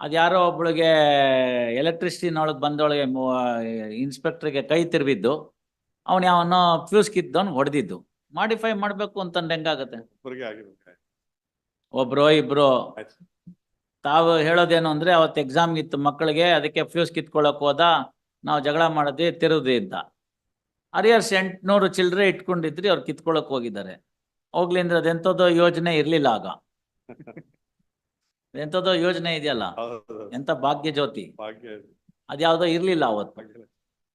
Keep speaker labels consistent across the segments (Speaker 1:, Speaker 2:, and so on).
Speaker 1: ಅದ್ಯಾರೋ ಒಬ್ಳಿಗೆ ಎಲೆಕ್ಟ್ರಿಸಿಟಿನೊಳಗೆ ಬಂದೊಳಗೆ ಇನ್ಸ್ಪೆಕ್ಟರ್ಗೆ ಕೈ ತಿರುವಿದ್ದು ಅವನು ಯಾವನೋ ಫ್ಯೂಸ್ ಕಿದ್ದವನು ಹೊಡೆದಿದ್ದು. ಮಾಡಿಫೈ ಮಾಡ್ಬೇಕು ಅಂತಂದ್ರೆ ಹೆಂಗಾಗತ್ತೆ? ಒಬ್ರೋ ಇಬ್ರೋ. ತಾವು ಹೇಳೋದೇನು ಅಂದ್ರೆ ಅವತ್ತು ಎಕ್ಸಾಮ್ ಇತ್ತು ಮಕ್ಕಳಿಗೆ ಅದಕ್ಕೆ ಫ್ಯೂಸ್ ಕಿತ್ಕೊಳಕ್ ಹೋದ ನಾವು ಜಗಳ ಮಾಡದೆ ತಿರುದೇ ಇದ್ದ. ಅರಿಯರ್ಸ್ ಎಂಟ್ನೂರು ಚಿಲ್ಲರೆ ಇಟ್ಕೊಂಡಿದ್ರಿ ಅವ್ರು ಕಿತ್ಕೊಳಕ್ ಹೋಗಿದ್ದಾರೆ. ಹೋಗ್ಲಿಂದ್ರೆ ಅದೆಂಥದ್ದೋ ಯೋಜನೆ ಇರ್ಲಿಲ್ಲ ಆಗ. ಎಂಥದ್ದೋ ಯೋಜನೆ ಇದೆಯಲ್ಲ? ಎಂತ ಭಾಗ್ಯ ಜ್ಯೋತಿ? ಅದ್ಯಾವ್ದೋ ಇರ್ಲಿಲ್ಲ ಅವತ್ತು.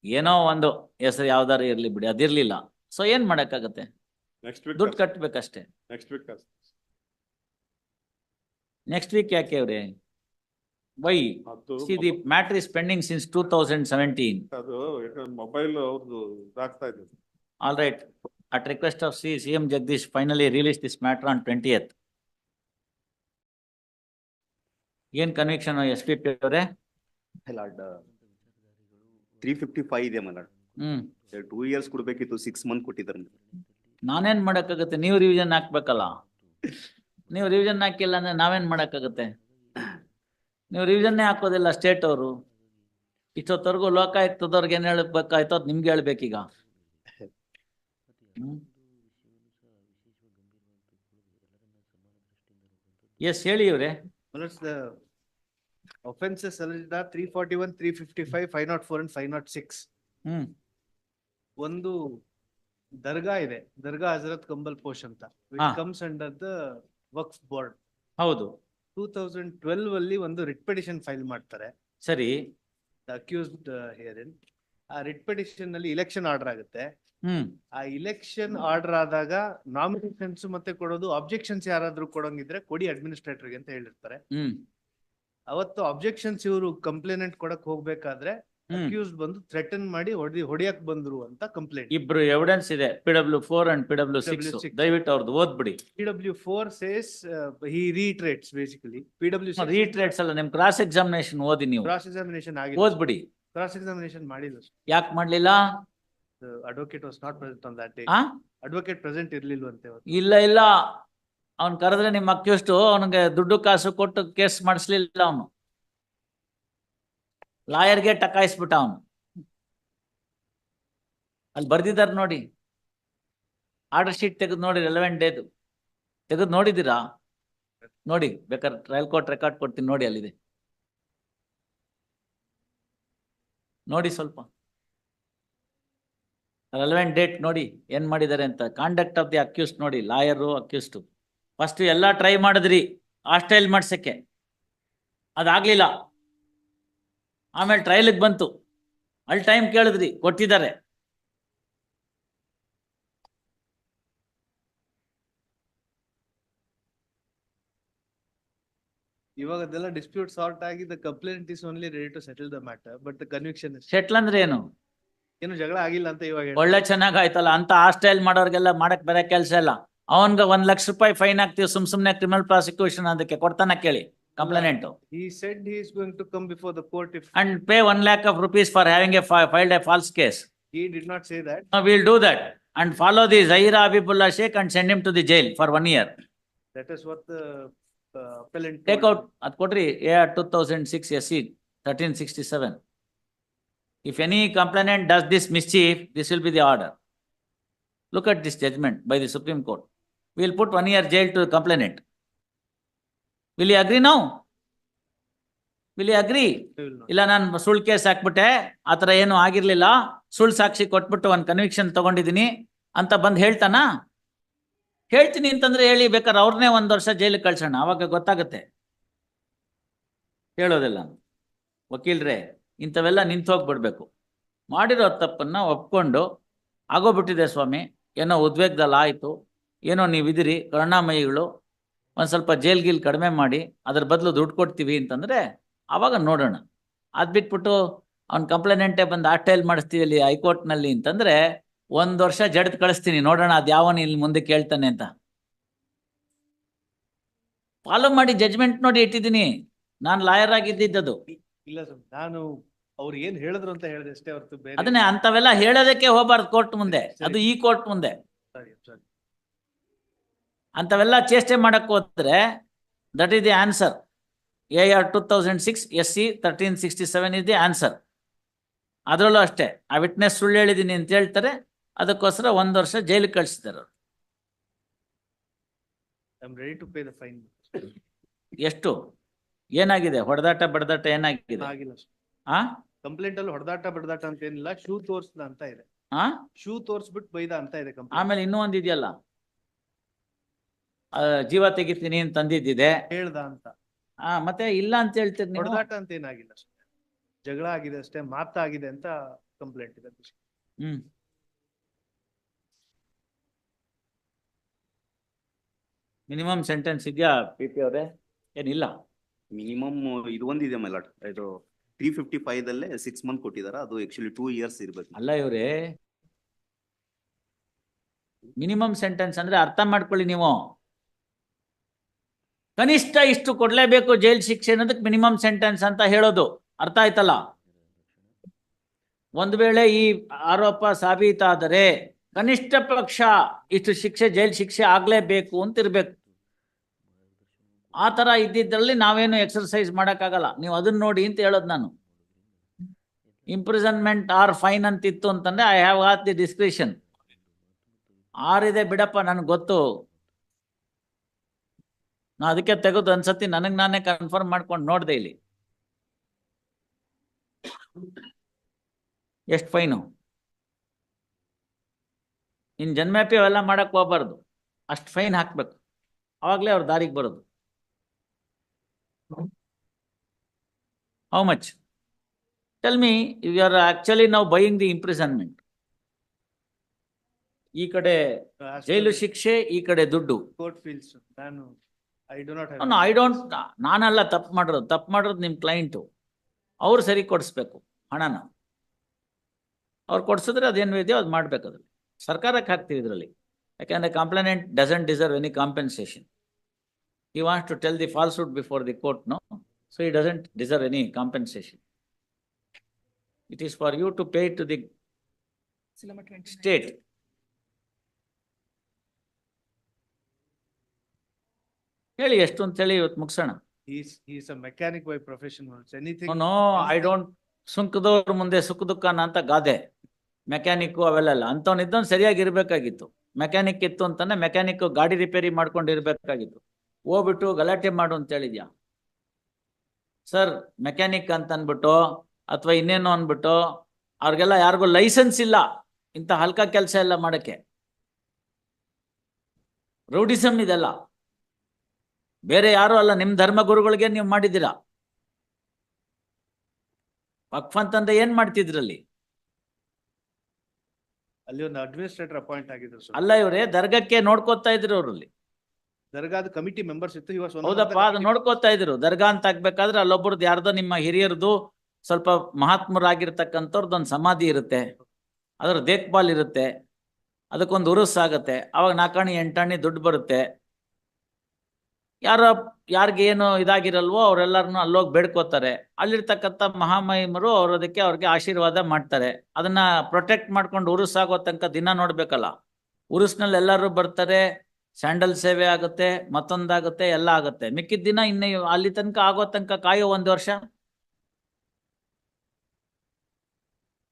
Speaker 1: ಏನೋ ಒಂದು ಹೆಸರು ಯಾವ್ದಾರು ಇರ್ಲಿ ಬಿಡಿ ಅದಿರ್ಲಿಲ್ಲ. ಸೊ ಏನ್ ಮಾಡಕ್ಕಾಗತ್ತೆ? ದುಡ್ಡು ಕಟ್ಬೇಕಷ್ಟೇ.
Speaker 2: ನೆಕ್ಸ್ಟ್ ವೀಕ್
Speaker 1: ನೆಕ್ಸ್ಟ್ ವೀಕ್ ಯಾಕೆ ಅವ್ರೆ? Why see the matter is pending since two thousand seventeen
Speaker 2: mobile ಅವ್ರದ್ದು request of
Speaker 1: C C M Jagdish finally release this matter on twenty this ಏನ್ ಕನ್ವಿಕ್ಷನ್ ಎಸ್ ಪಿ ಪಿ ಅವರೇ?
Speaker 3: Lord three fifty five ಇದೆ ಮಲಾಡ್.
Speaker 1: Hmm.
Speaker 3: Two years ಕೊಡ್ಬೇಕಿತ್ತು six month ಕೊಟ್ಟಿದ್ದಾರೆ
Speaker 1: ನಾನೇನ್ ಮಾಡಕ್ಕಾಗತ್ತೆ? ನೀವು revision ಹಾಕ್ಬೇಕಲ್ಲ? ನೀವು ರಿವಿಜನ್ ಹಾಕಿಲ್ಲ ಅಂದ್ರೆ ನಾವೇನ್ ಮಾಡಕ್ಕಾಗತ್ತೆ? ನೀವು ರಿವಿಷನ್ನೇ ಹಾಕೋದಿಲ್ಲ ಸ್ಟೇಟ್ ಅವರು. ಇಷ್ಟೊತ್ತವರೆಗೂ ಲೋಕಾಯುಕ್ತದವ್ರಿಗೆ ಏನ್ ಹೇಳ್ಬೇಕಾಯ್ತು ಅದ್ ನಿಮ್ಗೆ ಹೇಳ್ಬೇಕೀಗ. ಎಸ್ ಹೇಳಿ ಇವ್ರೆ.
Speaker 4: Offenses alleged three forty one three fifty five five naught four and five naught six.
Speaker 1: Hmm.
Speaker 4: ಒಂದು ದರ್ಗಾ ಇದೆ. ದರ್ಗಾ ಹಜರತ್ ಕಂಬಲ್ ಪೋಷ್ ಅಂತ.
Speaker 1: ಹಾ.
Speaker 4: Comes under the Waqf board
Speaker 1: ಹೌದು.
Speaker 4: ಟೂ ತೌಸಂಡ್ ಟ್ವೆಲ್ವ್ ಅಲ್ಲಿ ಒಂದು ರಿಟ್ ಪಿಟಿಷನ್ ಫೈಲ್ ಮಾಡ್ತಾರೆ.
Speaker 1: ಸರಿ.
Speaker 4: ಅಕ್ಯೂಸ್ಡ್ ಹಿಯರಿನ್ ಆ ರಿಟ್ ಪಿಟಿಷನ್ ಅಲ್ಲಿ ಇಲೆಕ್ಷನ್ ಆರ್ಡರ್ ಆಗುತ್ತೆ.
Speaker 1: ಹ್ಮ್.
Speaker 4: ಆ ಇಲೆಕ್ಷನ್ ಆರ್ಡರ್ ಆದಾಗ ನಾಮಿನೇಷನ್ಸ್ ಮತ್ತೆ ಕೊಡೋದು ಅಬ್ಜೆಕ್ಷನ್ಸ್ ಯಾರಾದ್ರೂ ಕೊಡೋಂಗಿದ್ರೆ ಕೊಡಿ ಅಡ್ಮಿನಿಸ್ಟ್ರೇಟರ್ಗೆ ಅಂತ ಹೇಳಿರ್ತಾರೆ.
Speaker 1: ಹ್ಮ್.
Speaker 4: ಅವತ್ತು ಅಬ್ಜೆಕ್ಷನ್ಸ್ ಇವರು ಕಂಪ್ಲೇನೆಂಟ್ ಕೊಡಕ್ ಹೋಗ್ಬೇಕಾದ್ರೆ ಅಕ್ಯೂಸ್ ಬಂದು ಥ್ರೆಟನ್ ಮಾಡಿ ಹೊಡಿ ಹೊಡಿಯಕ್ ಬಂದ್ರು ಅಂತ ಕಂಪ್ಲೇಂಟ್
Speaker 1: ಇಬ್ರು ಎವಿಡೆನ್ಸ್ ಇದೆ P W four and P W six
Speaker 4: PW6.
Speaker 1: ದಯವಿಟ್ಟು ಅವ್ರದ್ದು ಓದ್ಬಿಡಿ.
Speaker 4: P W four says he retreats basically P W
Speaker 1: retreats ಅಲ್ಲ ನಿಮ್ ಕ್ರಾಸ್ ಎಕ್ಸಾಮಿನೇಷನ್ ಓದಿ ನೀವು.
Speaker 4: ಕ್ರಾಸ್ ಎಕ್ಸಾಮಿನೇಷನ್ ಆಗಿ
Speaker 1: ಓದ್ಬಿಡಿ.
Speaker 4: ಕ್ರಾಸ್ ಎಕ್ಸಾಮಿನೇಷನ್ ಮಾಡಿಲ್ಲ
Speaker 1: ಯಾಕೆ ಮಾಡ್ಲಿಲ್ಲ?
Speaker 4: Advocate was not present on that day
Speaker 1: ಆ?
Speaker 4: ಅಡ್ವೊಕೇಟ್ ಪ್ರೆಸೆಂಟ್ ಇರ್ಲಿಲ್ವಂತೆ ಅವತ್ತು.
Speaker 1: ಇಲ್ಲ ಇಲ್ಲ. ಅವ್ನ್ ಕರೆದ್ರೆ ನಿಮ್ಮ ಅಕ್ಯೂಸ್ಟು ಅವನಿಗೆ ದುಡ್ಡು ಕಾಸು ಕೊಟ್ಟು ಕೇಸ್ ಮಾಡಿಸ್ಲಿಲ್ಲ ಅವನು. ಲಾಯರ್ಗೆ ಟಕಾಯಿಸ್ಬಿಟ್ಟ ಅವನು. ಅಲ್ಲಿ ಬರ್ದಿದ್ದಾರೆ ನೋಡಿ. ಆರ್ಡರ್ ಶೀಟ್ ತೆಗೆದು ನೋಡಿ ರೆಲೆವೆಂಟ್ ಡೇದು ತೆಗೆದು ನೋಡಿದ್ದೀರಾ? ನೋಡಿ, ಬೇಕಾದ್ರೆ ಟ್ರಯಲ್ ಕೋರ್ಟ್ ರೆಕಾರ್ಡ್ ಕೊಡ್ತೀನಿ ನೋಡಿ ಅಲ್ಲಿದೆ. ನೋಡಿ ಸ್ವಲ್ಪ. ರೆಲೆವೆಂಟ್ ಡೇಟ್ ನೋಡಿ ಏನ್ ಮಾಡಿದ್ದಾರೆ ಅಂತ. ಕಾಂಡಕ್ಟ್ ಆಫ್ ದಿ ಅಕ್ಯೂಸ್ಟ್ ನೋಡಿ, ಲಾಯರು ಅಕ್ಯೂಸ್ಟು ಫಸ್ಟ್ ಎಲ್ಲ ಟ್ರೈ ಮಾಡಿದ್ರಿ ಹಾಸ್ಟೈಲ್ ಮಾಡ್ಸಕ್ಕೆ. ಅದಾಗ್ಲಿಲ್ಲ. ಆಮೇಲೆ ಟ್ರಯಲ್ಗೆ ಬಂತು. ಅಲ್ಲಿ ಟೈಮ್ ಕೇಳಿದ್ರಿ ಕೊಟ್ಟಿದ್ದಾರೆ.
Speaker 4: ಇವಾಗ ಅದೆಲ್ಲ ಡಿಸ್ಪ್ಯೂಟ್ ಸಾಲ್ಟ್ ಆಗಿ the complaint is only ready to settle the matter but the conviction
Speaker 1: settle ಅಂದ್ರೆ ಏನು?
Speaker 4: ಏನು ಜಗಳ ಆಗಿಲ್ಲ ಅಂತ ಇವಾಗ.
Speaker 1: ಒಳ್ಳೆ ಚೆನ್ನಾಗ್ ಆಯ್ತಲ್ಲ ಅಂತ ಹಾಸ್ಟೈಲ್ ಮಾಡೋರ್ಗೆಲ್ಲ ಮಾಡಕ್ ಬೇರೆ ಕೆಲಸ ಇಲ್ಲ. ಅವನ್ಗೆ ಒಂದ್ ಲಕ್ಷ ರೂಪಾಯಿ ಫೈನ್ ಹಾಕ್ತಿವಿ ಸುಮ್ ಸುಮ್ನೆ ಕ್ರಿಮಿನಲ್ ಪ್ರಾಸಿಕ್ಯೂಷನ್ ಅದಕ್ಕೆ ಕೊಡ್ತಾನ ಕೇಳಿ complainant
Speaker 4: He said he is going to come before the court if
Speaker 1: and pay one lakh of rupees for having a filed a false case
Speaker 4: he did not say that.
Speaker 1: Will do that and follow the Zahira Habibullah Sheikh and send him to the jail for one year
Speaker 4: That is what the uh, appellant.
Speaker 1: Take
Speaker 4: told.
Speaker 1: Out ಅದ್ ಕೊಡ್ರಿ A R two thousand six S C thirteen sixty seven if any complainant does this mischief this will be the order look at this judgment by the supreme court will put one year jail to complainant will you agree now will you agree
Speaker 4: They will
Speaker 1: ಇಲ್ಲ ನಾನು ಸುಳ್ಳು case ಹಾಕ್ಬಿಟ್ಟೆ, ಆ ಥರ ಏನು ಆಗಿರ್ಲಿಲ್ಲ. ಸುಳ್ಳು ಸಾಕ್ಷಿ ಕೊಟ್ಬಿಟ್ಟು ಒಂದು conviction ತಗೊಂಡಿದ್ದೀನಿ ಅಂತ ಬಂದು ಹೇಳ್ತಾನಾ? ಹೇಳ್ತೀನಿ ಅಂತಂದ್ರೆ ಹೇಳಿ, ಬೇಕಾದ್ರೆ ಅವ್ರನ್ನೇ ಒಂದು ವರ್ಷ ಜೈಲಿಗೆ ಕಳ್ಸೋಣ. ಅವಾಗ ಗೊತ್ತಾಗುತ್ತೆ. ಹೇಳೋದಿಲ್ಲ ವಕೀಲ್ರೆ, ಇಂಥವೆಲ್ಲ ನಿಂತು ಹೋಗ್ಬಿಡ್ಬೇಕು. ಮಾಡಿರೋ ತಪ್ಪನ್ನ ಒಪ್ಕೊಂಡು ಆಗೋಗ್ಬಿಟ್ಟಿದೆ ಸ್ವಾಮಿ. ಏನೋ ಉದ್ವೇಗದಲ್ಲಿ ಆಯಿತು. ಏನೋ ನೀವಿದಿರಿ ಕರುಣಾಮಯಿಗಳು ಒಂದು ಸ್ವಲ್ಪ ಜೈಲ್ ಗೀಲ್ ಕಡಿಮೆ ಮಾಡಿ ಅದ್ರ ಬದಲು ದುಡ್ಡು ಕೊಡ್ತೀವಿ ಅಂತಂದ್ರೆ ಆವಾಗ ನೋಡೋಣ. ಅದು ಬಿಟ್ಬಿಟ್ಟು ಅವ್ನ ಕಂಪ್ಲೇನೆಂಟೇ ಬಂದು ಟೈಲ್ ಮಾಡಿಸ್ತೀವಿ ಅಲ್ಲಿ ಹೈಕೋರ್ಟ್ನಲ್ಲಿ ಅಂತಂದ್ರೆ ಒಂದು ವರ್ಷ ಜಡ್ದ್ ಕಳಿಸ್ತೀನಿ ನೋಡೋಣ ಅದು ಯಾವನು ಇಲ್ಲಿ ಮುಂದೆ ಕೇಳ್ತಾನೆ ಅಂತ. ಫಾಲೋ ಮಾಡಿ ಜಜ್ಮೆಂಟ್ ನೋಡಿ ಇಟ್ಟಿದ್ದೀನಿ. ನಾನು ಲಾಯರ್ ಆಗಿದ್ದಿದ್ದದು.
Speaker 4: ಇಲ್ಲ ಸರ್ ನಾನು ಅವ್ರು ಏನ್ ಹೇಳಿದ್ರು ಅಂತ ಹೇಳಿದೆ ಅಷ್ಟೇ ಹೊರತು ಬೇರೆ.
Speaker 1: ಅದನ್ನೇ ಅಂತವೆಲ್ಲ ಹೇಳೋದಕ್ಕೆ ಹೋಗ್ಬಾರ್ದು ಕೋರ್ಟ್ ಮುಂದೆ. ಅದು ಈ ಕೋರ್ಟ್ ಮುಂದೆ.
Speaker 4: ಸರಿ I'm
Speaker 1: ಅಂತವೆಲ್ಲ ಚೇಷ್ಟೆ ಮಾಡಕ್ ಹೋದ್ರೆ that is the answer A R two thousand six S C thirteen sixty seven is the answer ಅದರಲ್ಲೂ ಅಷ್ಟೇ ಆ ವಿಟ್ನೆಸ್ ಸುಳ್ಳು ಹೇಳಿದ್ದೀನಿ ಅಂತ ಹೇಳ್ತಾರೆ ಅದಕ್ಕೋಸ್ಕರ ಒಂದು ವರ್ಷ ಜೈಲಿಗೆ ಕಳಿಸಿದ್ದಾರೆ ಅವರು.
Speaker 4: I am ready to pay the fine
Speaker 1: ಎಷ್ಟು? ಏನಾಗಿದೆ? ಹೊಡೆದಾಟ ಬಡದಾಟ ಏನಾಗಿದೆ? ಆ?
Speaker 4: ಕಂಪ್ಲೇಂಟ್ ಅಲ್ಲಿ ಹೊಡೆದಾಟ ಬಡದಾಟ ಅಂತ ಏನಿಲ್ಲ ಶೂ ತೋರಿಸ್ದ ಅಂತ ಇದೆ.
Speaker 1: ಆ?
Speaker 4: ಶೂ ತೋರ್ಸ್ಬಿಟ್ಟು ಬೈದ ಅಂತ ಇದೆ
Speaker 1: ಆಮೇಲೆ ಇನ್ನೂ ಒಂದ್ ಇದೆಯಲ್ಲ? ಆ, ಜೀವ ತೆಗಿತೀನಿ ಅಂತ ತಂದಿದ್ದಿದೆ.
Speaker 4: ಹೇಳ್ದ ಅಂತ.
Speaker 1: ಆ ಮತ್ತೆ ಇಲ್ಲ ಅಂತ ಹೇಳ್ತೀರಿ ನೀವು?
Speaker 4: ಹೊಡೆದಾಟ ಅಂತ ಏನಾಗಿಲ್ಲ ಅಷ್ಟೇ. ಜಗಳ ಆಗಿದೆ ಅಷ್ಟೇ ಮಾತಾಗಿದೆ ಅಂತ ಕಂಪ್ಲೇಂಟ್ ಇದೆ
Speaker 1: ಹ್ಮ್. ಮಿನಿಮಮ್ ಸೆಂಟೆನ್ಸ್ ಇದೆಯಾ ಪಿ ಪಿ ಅವರೇ? ಏನಿಲ್ಲ.
Speaker 3: ಮಿನಿಮಮ್ ಇದು ಒಂದಿದೆ ಮೈಲಾಟ್ ಇದು ತ್ರೀ ಫಿಫ್ಟಿ ಫೈವ್ ದಲ್ಲೇ ಸಿಕ್ಸ್ ಮಂತ್ ಕೊಟ್ಟಿದ್ದಾರೆ ಅದು ಆಕ್ಚುಲಿ ಟೂ ಇಯರ್ಸ್ ಇರ್ಬೇಕು.
Speaker 1: ಅಲ್ಲ ಇವ್ರೆ. ಮಿನಿಮಮ್ ಸೆಂಟೆನ್ಸ್ ಅಂದ್ರೆ ಅರ್ಥ ಮಾಡ್ಕೊಳ್ಳಿ ನೀವು. ಕನಿಷ್ಠ ಇಷ್ಟು ಕೊಡ್ಲೇಬೇಕು ಜೈಲ್ ಶಿಕ್ಷೆ ಅನ್ನೋದಕ್ಕೆ ಮಿನಿಮಮ್ ಸೆಂಟೆನ್ಸ್ ಅಂತ ಹೇಳೋದು. ಅರ್ಥ ಆಯ್ತಲ್ಲ? ಒಂದು ವೇಳೆ ಈ ಆರೋಪ ಸಾಬೀತಾದರೆ ಕನಿಷ್ಠ ಪಕ್ಷ ಇಷ್ಟು ಶಿಕ್ಷೆ, ಜೈಲ್ ಶಿಕ್ಷೆ ಆಗ್ಲೇಬೇಕು ಅಂತ ಇರ್ಬೇಕು ಆ ತರ ಇದ್ದಿದ್ರಲ್ಲಿ ನಾವೇನು ಎಕ್ಸರ್ಸೈಸ್ ಮಾಡಕ್ಕಾಗಲ್ಲ. ನೀವು ಅದನ್ನ ನೋಡಿ ಅಂತ ಹೇಳೋದು ನಾನು. ಇಂಪ್ರಿಸನ್ಮೆಂಟ್ ಆರ್ ಫೈನ್ ಅಂತ ಇತ್ತು ಅಂತಂದ್ರೆ, I have hath the discretion. ಆರಿದೆ ಬಿಡಪ್ಪ, ನನ್ಗೆ ಗೊತ್ತು. ನಾ ಅದಕ್ಕೆ ತೆಗೆದು ಅನ್ಸತಿ ನನಗ್ ನಾನೇ ಕನ್ಫರ್ಮ್ ಮಾಡ್ಕೊಂಡು ನೋಡ್ದೆ ಇಲ್ಲಿ. ಎಷ್ಟು ಫೈನು ಇನ್ ಜನ್ಮ್ಯಾಪಿ ಅವೆಲ್ಲ ಮಾಡಕ್ ಹೋಗ್ಬಾರ್ದು. ಅಷ್ಟು ಫೈನ್ ಹಾಕ್ಬೇಕು. ಅವಾಗ್ಲೇ ಅವ್ರ ದಾರಿಗೆ ಬರೋದು. How much tell me you are actually ನಾವು ಬೈಯಿಂಗ್ ದಿ ಇಂಪ್ರಿಸನ್ಮೆಂಟ್ ಈ ಕಡೆ ಜೈಲು ಶಿಕ್ಷೆ ಈ ಕಡೆ ದುಡ್ಡು.
Speaker 4: ಕೋರ್ಟ್ ಫೀಲ್ಸ್ ನಾನು I do not
Speaker 1: I don't ನಾನಲ್ಲ ತಪ್ಪು ಮಾಡಿರೋದು. ತಪ್ಪು ಮಾಡಿರೋದು ನಿಮ್ಮ ಕ್ಲೈಂಟು ಅವ್ರು ಸರಿ ಕೊಡಿಸ್ಬೇಕು ಹಣನ. ಅವ್ರು ಕೊಡ್ಸಿದ್ರೆ ಅದೇನು ಇದೆಯೋ ಅದು ಮಾಡ್ಬೇಕು ಅದ್ರಲ್ಲಿ. ಸರ್ಕಾರಕ್ಕೆ ಹಾಕ್ತೀವಿ ಇದರಲ್ಲಿ. ಯಾಕೆಂದ್ರೆ complainant doesn't deserve any compensation he wants to tell the falsehood before the court no so he doesn't deserve any compensation it is for you to pay to the state ಹೇಳಿ ಎಷ್ಟು ಅಂತ ಹೇಳಿ ಇವತ್ತು ಮುಗಿಸೋಣ
Speaker 4: is is a mechanic by profession anything
Speaker 1: no I don't ಸುಂಕದವ್ರ ಮುಂದೆ ಸುಖ ದುಃಖನ ಅಂತ ಗಾದೆ. ಮೆಕ್ಯಾನಿಕ್ ಅವೆಲ್ಲ ಅಂಥವ್ನು ಇದ್ದವ್ನು ಸರಿಯಾಗಿ ಇರಬೇಕಾಗಿತ್ತು. ಮೆಕ್ಯಾನಿಕ್ ಇತ್ತು ಅಂತಾನೆ ಮೆಕ್ಯಾನಿಕ್ ಗಾಡಿ ರಿಪೇರಿ ಮಾಡ್ಕೊಂಡು ಇರಬೇಕಾಗಿತ್ತು. ಹೋಗ್ಬಿಟ್ಟು ಗಲಾಟೆ ಮಾಡು ಅಂತ ಹೇಳಿದ್ಯಾ? ಸರ್ ಮೆಕ್ಯಾನಿಕ್ ಅಂತ ಅಂದ್ಬಿಟ್ಟು ಅಥವಾ ಇನ್ನೇನು ಅಂದ್ಬಿಟ್ಟು ಅವ್ರಿಗೆಲ್ಲ ಯಾರಿಗೂ ಲೈಸೆನ್ಸ್ ಇಲ್ಲ. ಇಂಥ ಹಲ್ಕ ಕೆಲಸ ಎಲ್ಲ ಮಾಡಕ್ಕೆ. ರೌಡಿಸಮ್ ಇದೆಲ್ಲ. ಬೇರೆ ಯಾರು ಅಲ್ಲ ನಿಮ್ ಧರ್ಮಗುರುಗಳಿಗೆ ನೀವು ಮಾಡಿದ್ದೀರಾ? ವಕ್ಫ್ ಅಂತಂದ್ರೆ ಏನ್ ಮಾಡ್ತಿದ್ರಲ್ಲಿ?
Speaker 4: ಅಲ್ಲಿ ಒಂದು ಅಡ್ಮಿನಿಸ್ಟ್ರೇಟರ್ ಅಪಾಯಿಂಟ್ ಆಗಿದ್ರು ಸರ್.
Speaker 1: ಅಲ್ಲ ಇವ್ರೆ ದರ್ಗಕ್ಕೆ ನೋಡ್ಕೋತಾ ಇದ್ರು ಅವ್ರಲ್ಲಿ.
Speaker 4: ದರ್ಗಾದ ಕಮಿಟಿ ಮೆಂಬರ್ಸ್ ಇತ್ತು ಇವಾಗ
Speaker 1: ಹೌದಪ್ಪ ಅದು ನೋಡ್ಕೋತಾ ಇದ್ರು. ದರ್ಗಾ ಅಂತ ಆಗ್ಬೇಕಾದ್ರೆ ಅಲ್ಲೊಬ್ರದ್ದು ಯಾರ್ದೋ ನಿಮ್ಮ ಹಿರಿಯರದು ಸ್ವಲ್ಪ ಮಹಾತ್ಮರಾಗಿರ್ತಕ್ಕಂಥವ್ರದ್ದು ಒಂದು ಸಮಾಧಿ ಇರುತ್ತೆ. ಅದ್ರ ದೇಖ್ಭಾಲ್ ಇರುತ್ತೆ. ಅದಕ್ಕೊಂದು ಉರುಸ್ ಆಗತ್ತೆ. ಅವಾಗ ನಾಲ್ಕಾಣಿ ಎಂಟಾಣಿ ದುಡ್ಡು ಬರುತ್ತೆ. ಯಾರ, ಯಾರಿಗೆ ಏನು ಇದಾಗಿರಲ್ವೋ ಅವರೆಲ್ಲರನ್ನೂ ಅಲ್ಲೋಗಿ ಬೇಡ್ಕೋತಾರೆ. ಅಲ್ಲಿರ್ತಕ್ಕಂಥ ಮಹಾಮಹಿಮರು ಅವ್ರ ಅದಕ್ಕೆ ಅವ್ರಿಗೆ ಆಶೀರ್ವಾದ ಮಾಡ್ತಾರೆ. ಅದನ್ನ ಪ್ರೊಟೆಕ್ಟ್ ಮಾಡ್ಕೊಂಡು ಉರುಸ್ ಆಗೋ ತನಕ ದಿನ ನೋಡ್ಬೇಕಲ್ಲ. ಉರುಸ್ನಲ್ಲಿ ಎಲ್ಲರೂ ಬರ್ತಾರೆ, ಸ್ಯಾಂಡಲ್ ಸೇವೆ ಆಗುತ್ತೆ, ಮತ್ತೊಂದಾಗುತ್ತೆ, ಎಲ್ಲ ಆಗುತ್ತೆ. ಮಿಕ್ಕಿದ ದಿನ ಇನ್ನು ಅಲ್ಲಿ ತನಕ ಆಗೋ ತನಕ ಕಾಯೋ ಒಂದು ವರ್ಷ.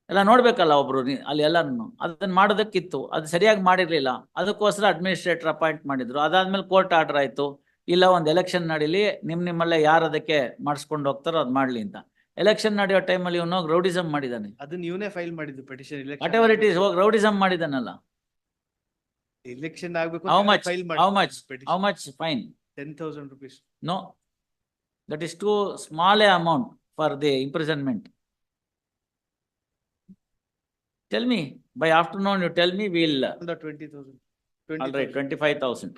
Speaker 1: ಎಲ್ಲ ನೋಡ್ಬೇಕಲ್ಲ ಒಬ್ರು ಅಲ್ಲಿ ಎಲ್ಲರನ್ನು ಅದನ್ನ ಮಾಡೋದಕ್ಕಿತ್ತು. ಅದು ಸರಿಯಾಗಿ ಮಾಡಿರ್ಲಿಲ್ಲ. ಅದಕ್ಕೋಸ್ಕರ ಅಡ್ಮಿನಿಸ್ಟ್ರೇಟರ್ ಅಪಾಯಿಂಟ್ ಮಾಡಿದ್ರು. ಅದಾದ್ಮೇಲೆ ಕೋರ್ಟ್ ಆರ್ಡರ್ ಆಯ್ತು. ಇಲ್ಲ ಒಂದು ಎಲೆಕ್ಷನ್ ನಡೀಲಿ ನಿಮ್ ನಿಮ್ಮಲ್ಲೇ ಯಾರು ಅದಕ್ಕೆ ಮಾಡಿಸ್ಕೊಂಡು ಹೋಗ್ತಾರೋ ಅದು ಮಾಡ್ಲಿ ಅಂತ. ಎಲೆಕ್ಷನ್ ನಡೆಯೋ ಟೈಮಲ್ಲಿ ಇವನು ರೌಡಿಸಮ್ ಮಾಡಿದಾನೆ.
Speaker 4: ಅದನ್ನ ಇವನೇ ಫೈಲ್ ಮಾಡಿದ್ದು petition
Speaker 1: whatever it is ಹೋಗಿ ರೌಡಿಸಮ್ ಮಾಡಿದಾನಲ್ಲ.
Speaker 4: ಎಲೆಕ್ಷನ್ ಆಗ್ಬೇಕು
Speaker 1: how much
Speaker 4: file
Speaker 1: how much how much fine
Speaker 4: ten thousand rupees
Speaker 1: no that is too small a amount for the imprisonment. Tell me, by afternoon you tell me, we'll,
Speaker 4: twenty thousand
Speaker 1: twenty five thousand.